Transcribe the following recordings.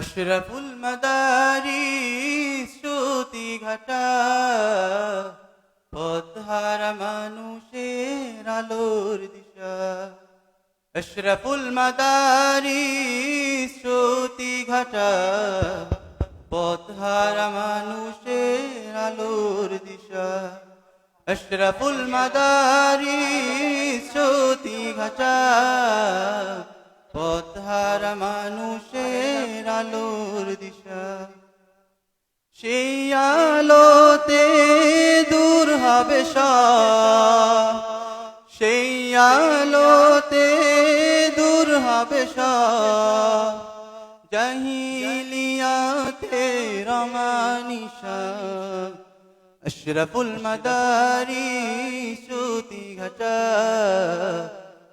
আশরাফুল মাদারি শ্রুতি ঘাটা, পথহারা মানুষের আলোর দিশা। আশরাফুল মাদারি শ্রুতি ঘাটা, পথহারা মানুষের আলোর দিশা। আশরাফুল মাদারি শ্রুতি ঘাটা পথহারা মানুষের আলোর দিশা। সেই আলোতে দূর হবে সেই আলোতে দূর হবে জাহিলিয়াতে রমানিশা আশরাফুল মাদারি সুতি ঘটা।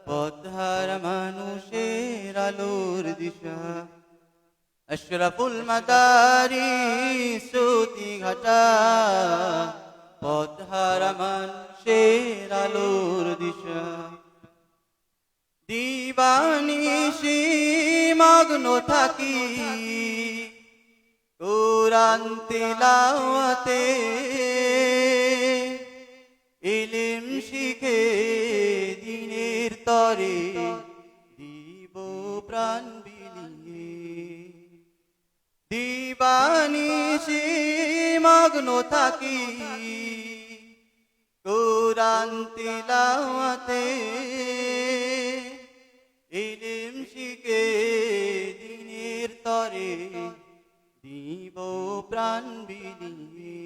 পথহার মানুষের আলোর দিশা। আশরাফুল মাদারি সুতি ঘটা। পথহার মানুষের আলোর দিশা। দিবানিশি মগ্ন থাকি। কোরআন তিলাওয়াতে। ইলিম শিখে মগ্ন থাকি। কোরআন তিলাওয়াতে ইলিম শিখে দিনের তরে দিব প্রাণ বিলিয়ে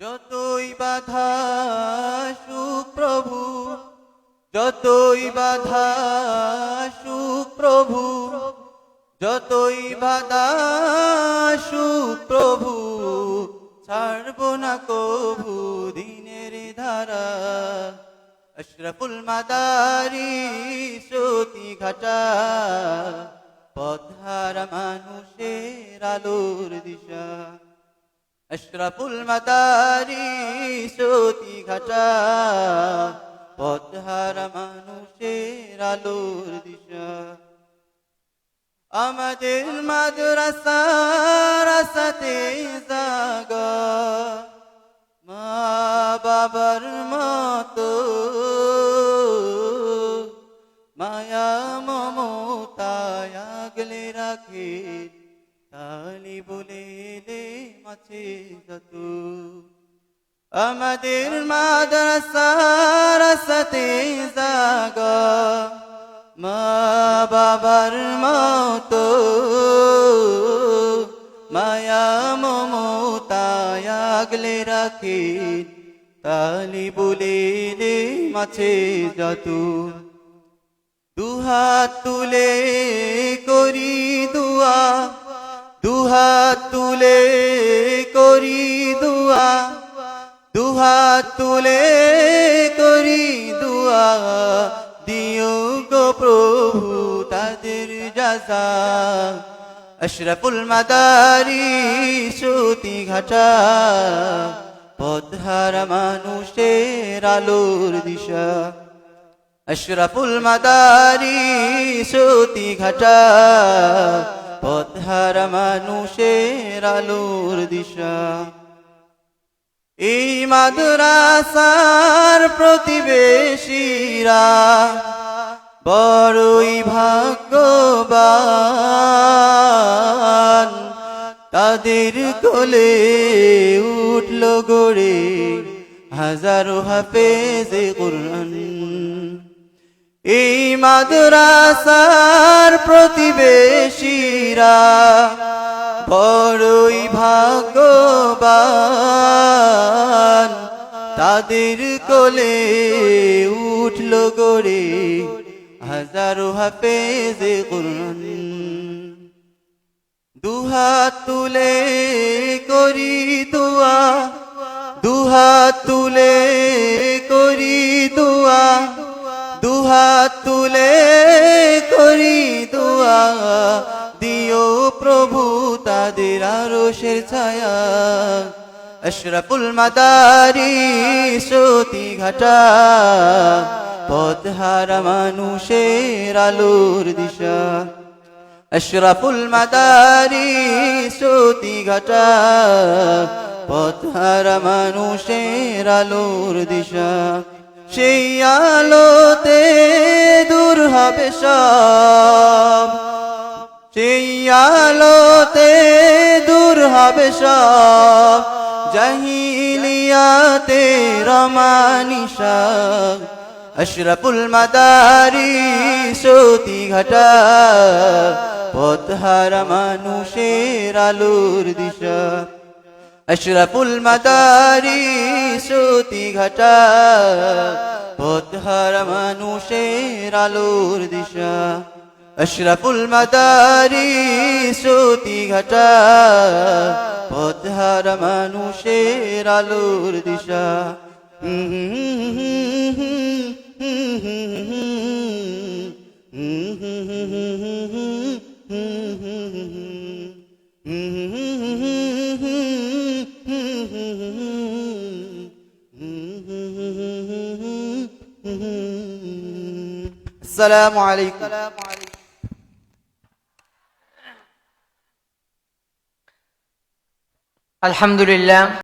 যতই বাধা সুপ্রভু, যতই বাধা সুপ্রভু যতই বাধা সুপ্রভু ছাড়ব না কভু দিনের ধারা। আশরাফুল মাদারি সতী ঘাটা পথার মানুষের আলোর দিশা। আশরাফুল মাদারি সতী ঘাটা, পথহার মানুষের আলোর দিশা। আমাদের মাদ্রাসা রাসাতে জাগা। মা বাবার মতো। মায়া মমতায় আগলে রাখে। তালি বলে দে মাছে যত। আমাদের মাদ্রাসার সাথে জাগা। মা বাবার মতো। আগলে রাখে, তালি বলে মাছে যত দুহাত তুলে করি দুয়া, দুহাত তুলে করি দুয়া, দুহাত তুলে করি দুয়া। দিও গো প্রভু তাদের যাজা আশরাফুল মাদারি সতী ঘাটা পথহার মানুষের আলোর দিশা। আশরাফুল মাদারি সতী ঘাটা পথহার মানুষের আলোর দিশা। এই মাদ্রাসার প্রতিবেশীরা বড়ই ভাগ্যবান। তাদের কোলে উঠল গড়ে হাজারো হাফেজে কোরআন। এই মাদ্রাসার প্রতিবেশীরা বড়ই ভাগ্যবান। তাদের কোলে উঠল গড়ে হাজারো হাফেজে কোরআন। দুহাত তুলে করি দুয়া দুহাত তুলে করি দুয়া দুহাত তুলে করি দুয়া। দিও প্রভু তাদের আরশের ছায়া। আশরাফুল মাদারি সতী ঘাটা। পথহারা মানুষের আলোর দিশা। আশরাফুল মাদারিস সতি ঘটা পথহার মানুষের আলোর দিশা। সেই আলোতে দূর হবে সব। সেই আলোতে দূর হবে সব। জাহিলিয়াতে রমানিসা আশরাফুল মাদারি সতি ঘটা পথহার মানুষের আলোর দিশা আশরাফুল মাদারি সতি ঘটা পথহার মানুষের আলোর দিশা আশরাফুল মাদারি সতি ঘটা পথহার মানুষের আলোর দিশা السلام عليكم. الحمد لله.